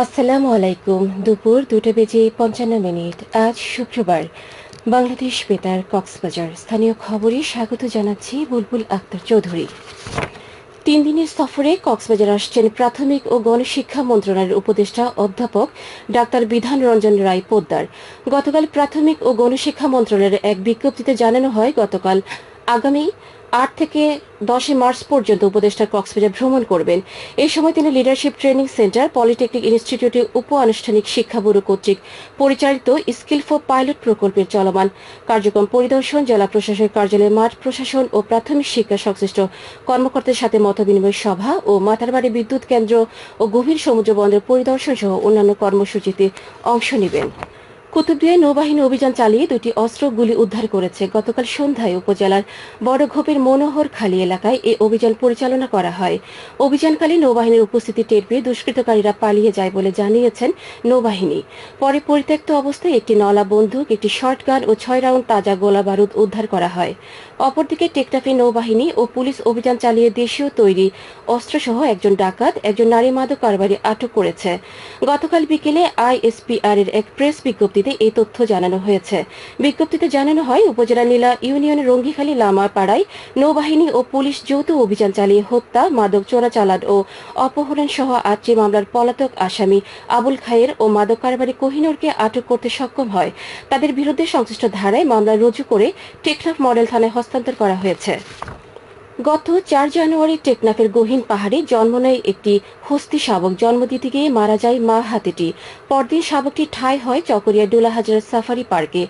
আসসালামু আলাইকুম। দুপুর দুটো বেজে পঞ্চান্ন মিনিট। আজ শুক্রবার। বাংলাদেশ বেতার, কক্সবাজার। স্থানীয় খবরে স্বাগত জানাচ্ছি বুলবুল আক্তার চৌধুরী। তিন দিনের সফরে কক্সবাজার আসছেন প্রাথমিক ও গণশিক্ষা মন্ত্রণালয়ের উপদেষ্টা অধ্যাপক ডাক্তার বিধান রঞ্জন রায় পোদ্দার। গতকাল প্রাথমিক ও গণশিক্ষা মন্ত্রণালয়ের এক বিজ্ঞপ্তিতে জানানো হয়, গতকাল আগামী আট থেকে দশই মার্চ পর্যন্ত উপদেষ্টা কক্সবাজার ভ্রমণ করবেন। এই সময় তিনি লিডারশিপ ট্রেনিং সেন্টার, পলিটেকনিক ইনস্টিটিউটে উপ আনুষ্ঠানিক শিক্ষা ব্যুরো কর্তৃক পরিচালিত স্কিল ফর পাইলট প্রকল্পের চলমান কার্যক্রম পরিদর্শন, জেলা প্রশাসকের কার্যালয় মাঠ প্রশাসন ও প্রাথমিক শিক্ষা সংশ্লিষ্ট কর্মকর্তাদের সাথে মতবিনিময় সভা ও মাতারবাড়ি বিদ্যুৎ কেন্দ্র ও গভীর সমুদ্র বন্দর পরিদর্শন সহ অন্যান্য কর্মসূচিতে অংশ নেবেন। কুতুবদিয়ায় নৌবাহিনী অভিযান চালিয়ে দুটি অস্ত্র গুলি উদ্ধার করেছে। গতকাল সন্ধ্যায় উপজেলার বড়ঘোপের মনোহর খালি এলাকায় এই অভিযান পরিচালনা করা হয়। অভিযানকালে নৌবাহিনীর উপস্থিতি টের পেয়ে দুষ্কৃতকারীরা পালিয়ে যায় বলে জানিয়েছেন নৌবাহিনী। পরে পরিত্যক্ত অবস্থায় একটি নলা বন্দুক, একটি শর্টগান ও ছয় রাউন্ড তাজা গোলা বারুদ উদ্ধার করা হয়। অপরদিকে টেকটাফি নৌবাহিনী ও পুলিশ অভিযান চালিয়ে দেশীয় তৈরি অস্ত্রসহ একজন ডাকাত, একজন নারী মাদক কারবারি আটক করেছে। গতকাল বিকেলে আইএসপিআর এর এক প্রেস বিজ্ঞপ্তিতে এই তথ্য জানানো হয়েছে। বিজ্ঞপ্তিতে জানানো হয়, উপজেলা নীলা ইউনিয়নের রঙ্গিখালী লামা পাড়ায় নৌবাহিনী ও পুলিশ যৌথ অভিযান চালিয়ে হত্যা, মাদক চোরাচালান ও অপহরণ সহ আটটি মামলার পলাতক আসামি আবুল খায়ের ও মাদক কারবারি কোহিনুরকে আটক করতে সক্ষম হয়। তাদের বিরুদ্ধে সংশ্লিষ্ট ধারায় মামলা রুজু করে টেকনাফ মডেল থানায় হস্তান্তর করা হয়েছে। গত চার জানুয়ারি টেকনাফের গহীন পাহাড়ে জন্ম নেয় একটি হস্তি শাবক। জন্ম দিতে গিয়ে মারা যায় মা হাতিটি। পরদিন শাবকটি ঠাঁই হয় চকরিয়া ডোলাহাজার সাফারি পার্কে।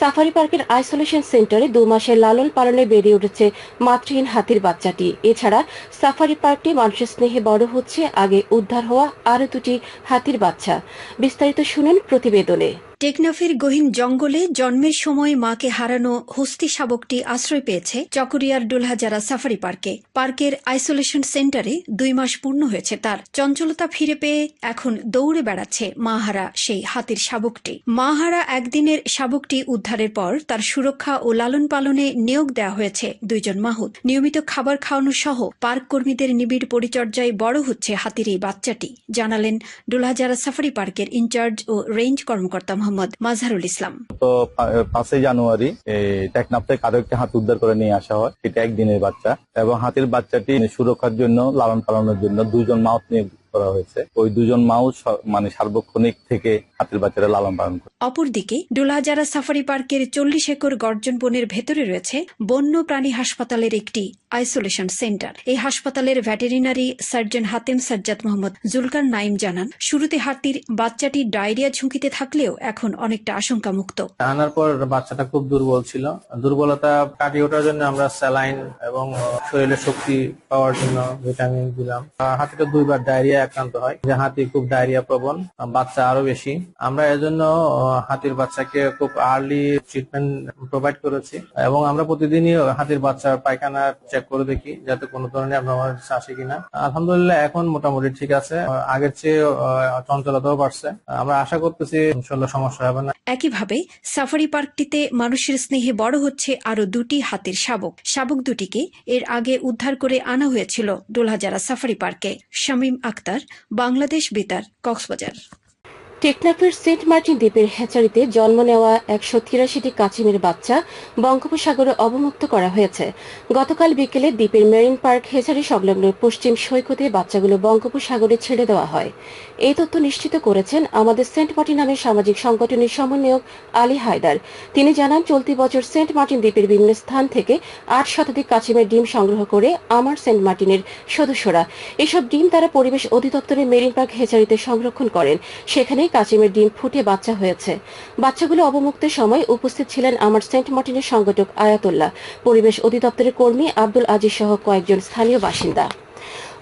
সাফারি পার্কের আইসোলেশন সেন্টারে দু মাসের লালন পালনে বেড়ে উঠেছে মাতৃহীন হাতির বাচ্চাটি। এছাড়া সাফারি পার্কটি মানুষের স্নেহে বড় হচ্ছে, আগে উদ্ধার হওয়া আরও দুটি হাতির বাচ্চা। বিস্তারিত শুনুন প্রতিবেদনে। টেকনাফের গহীন জঙ্গলে জন্মের সময় মাকে হারানো হস্তি শাবকটি আশ্রয় পেয়েছে চকরিয়ার ডোলহাজারা সাফারি পার্কে। পার্কের আইসোলেশন সেন্টারে দুই মাস পূর্ণ হয়েছে তার। চঞ্চলতা ফিরে পেয়ে এখন দৌড়ে বেড়াচ্ছে মাহারা সেই হাতির শাবকটি। মাহারা একদিনের শাবকটি উদ্ধারের পর তার সুরক্ষা ও লালন পালনে নিয়োগ দেওয়া হয়েছে দুইজন মাহুত। নিয়মিত খাবার খাওয়ানো সহ পার্ক কর্মীদের নিবিড় পরিচর্যায় বড় হচ্ছে হাতির এই বাচ্চাটি, জানালেন ডোলহাজারা সাফারি পার্কের ইনচার্জ ও রেঞ্জ কর্মকর্তা মোহাম্মদ মাজহারুল ইসলাম। তো পাঁচই জানুয়ারি টেকনাফ থেকে আরও একটি হাতি উদ্ধার করে নিয়ে আসা হয়। এটা একদিনের বাচ্চা এবং হাতির বাচ্চাটি সুরক্ষার জন্য, লালন পালনের জন্য দুজন মাউস নিয়ে করা হয়েছে। ওই দুজন মাউস মানে সার্বক্ষণিক থেকে হাতির বাচ্চারা লালন পালন করে। অপরদিকে ডোলাজারা সাফারি পার্কের চল্লিশ একর গর্জন বনের ভেতরে রয়েছে বন্য প্রাণী হাসপাতালের একটি আইসোলেশন সেন্টার। এই হাসপাতালের ভেটেরিনারি সার্জন হাতেম সাজ্জাদ মোহাম্মদ জুলকার নাইম জানান শুরুতে হাতির বাচ্চাটি ডায়রিয়া ঝুঁকিতে থাকলেও এখন অনেকটা আশঙ্কা মুক্ত আনার পর বাচ্চাটা খুব দুর্বল ছিল। দুর্বলতা কাটিয়ে ওঠার জন্য আমরা স্যালাইন এবং শরীরে শক্তি পাওয়ার জন্য ভিটামিন দিলাম। হাতিটা দুইবার ডায়রিয়া আক্রান্ত হয়। যে হাতি খুব ডায়রিয়া প্রবণ বাচ্চা আরও বেশি। আমরা এজন্য আহ, হাতির বাচ্চাকে খুব আর্লি ট্রিটমেন্ট প্রোভাইড করেছি এবং আমরা প্রতিদিনই হাতির বাচ্চার পায়খানা চেক করে দেখি যাতে কোনো ধরনের আপনার আসে কিনা। আলহামদুলিল্লাহ এখন মোটামুটি ঠিক আছে। আগের চেয়ে চঞ্চলতাও বাড়ছে। আমরা আশা করতেছি ইনশাল্লাহ সমস্যা হবে না। একইভাবে সাফারি পার্কটিতে মানুষের স্নেহে বড় হচ্ছে আরও দুটি হাতির শাবক। শাবক দুটিকে এর আগে উদ্ধার করে আনা হয়েছিল ডোলাজারা সাফারি পার্কে। শামীম আক্তার বাংলাদেশ বেতার কক্সবাজার। টেকনাফের সেন্ট মার্টিন দ্বীপের হ্যাচারিতে জন্ম নেওয়া একশো তিরাশিটি কাচিমের বাচ্চা বঙ্গোপসাগরে অবমুক্ত করা হয়েছে। গতকাল বিকেলে দ্বীপের মেরিন পার্ক হ্যাচারি সংলগ্ন পশ্চিম সৈকতে বাচ্চাগুলো বঙ্গোপসাগরে ছেড়ে দেওয়া হয়। এই তথ্য নিশ্চিত করেছেন আমাদের সেন্ট মার্টিন নামের সামাজিক সংগঠনের সমন্বয়ক আলী হায়দার। তিনি জানান, চলতি বছর সেন্ট মার্টিন দ্বীপের বিভিন্ন স্থান থেকে আট শতাধিক কাচিমের ডিম সংগ্রহ করে আমার সেন্ট মার্টিনের সদস্যরা। এসব ডিম তারা পরিবেশ অধিদপ্তরের মেরিন পার্ক হেচারিতে সংরক্ষণ করেন। সেখানেই কাচিমের ডিম ফুটে বাচ্চা হয়েছে। বাচ্চাগুলো অবমুক্তের সময় উপস্থিত ছিলেন আমার সেন্ট মার্টিনের সংগঠক আয়াতুল্লাহ। পরিবেশ অধিদপ্তরের কর্মী আব্দুল আজিজ সহ কয়েকজন স্থানীয় বাসিন্দা।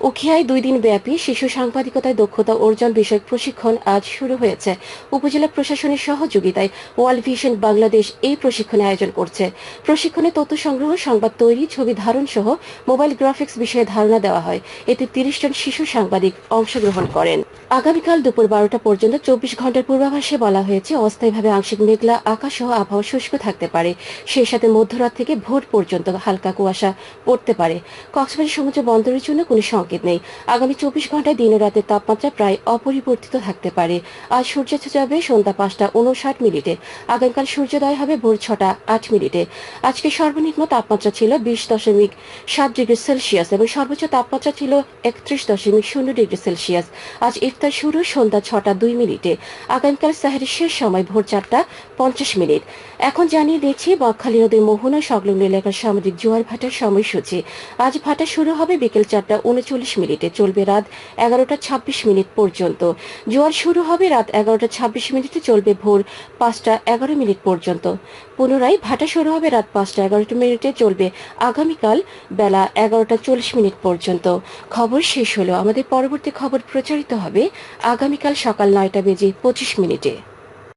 উখিয়ায় দুই দিন ব্যাপী শিশু সাংবাদিকতায় দক্ষতা অর্জন বিষয়ক প্রশিক্ষণ আজ শুরু হয়েছে। উপজেলা প্রশাসনের সহযোগিতায় ওয়ার্ল্ড ভিশন বাংলাদেশ এই প্রশিক্ষণে আয়োজন করছে। প্রশিক্ষণে তথ্য সংগ্রহ, সংবাদ তৈরি, ছবি ধারণ সহ মোবাইল গ্রাফিক্স বিষয়ে ধারণা দেওয়া হয়। এতে তিরিশ জন শিশু সাংবাদিক অংশগ্রহণ করেন। আগামীকাল দুপুর বারোটা পর্যন্ত চব্বিশ ঘণ্টার পূর্বাভাসে বলা হয়েছে, অস্থায়ীভাবে আংশিক মেঘলা আকাশ সহ আবহাওয়া শুষ্ক থাকতে পারে। সেই সাথে মধ্যরাত থেকে ভোর পর্যন্ত হালকা কুয়াশা পড়তে পারে। কক্সবাজার সমুদ্র বন্দরের জন্য কোনো সংকেত নেই। আগামী চব্বিশ ঘন্টায় দিন রাতের তাপমাত্রা প্রায় অপরিবর্তিত থাকতে পারে। আজ সূর্যাস্ত যাবে সন্ধ্যা পাঁচটা উনষাট মিনিটে। আগামীকাল সূর্যোদয় হবে ভোর ছটা আট মিনিটে। আজকে সর্বনিম্ন তাপমাত্রা ছিল বিশ দশমিক সাত ডিগ্রি সেলসিয়াস এবং সর্বোচ্চ তাপমাত্রা ছিল একত্রিশ দশমিক শূন্য ডিগ্রি সেলসিয়াস। আজ ইফতার শুরু সন্ধ্যা ছটা দুই মিনিটে। আগামীকাল সাহেরের শেষ সময় ভোর চারটা পঞ্চাশ মিনিট। এখন জানিয়ে দিচ্ছি, বকখালী নদীর মোহনা সংলগ্ন এলাকার সামুদ্রিক জোয়ার ভাটার সময়সূচি। আজ ভাটা শুরু হবে বিকেল চারটা উনচল্লিশ মিনিটে চলবে রাত এগারোটা ছাব্বিশ মিনিট পর্যন্ত। জোয়ার শুরু হবে রাত এগারোটা ছাব্বিশ মিনিটে চলবে ভোর পাঁচটা এগারো মিনিট পর্যন্ত। পুনরায় ভাটা শুরু হবে রাত পাঁচটা এগারোটা মিনিটে চলবে আগামীকাল বেলা এগারোটা চল্লিশ মিনিট পর্যন্ত। খবর শেষ হলো। আমাদের পরবর্তী খবর প্রচারিত হবে আগামীকাল সকাল নয়টা বেজে পঁচিশ মিনিটে।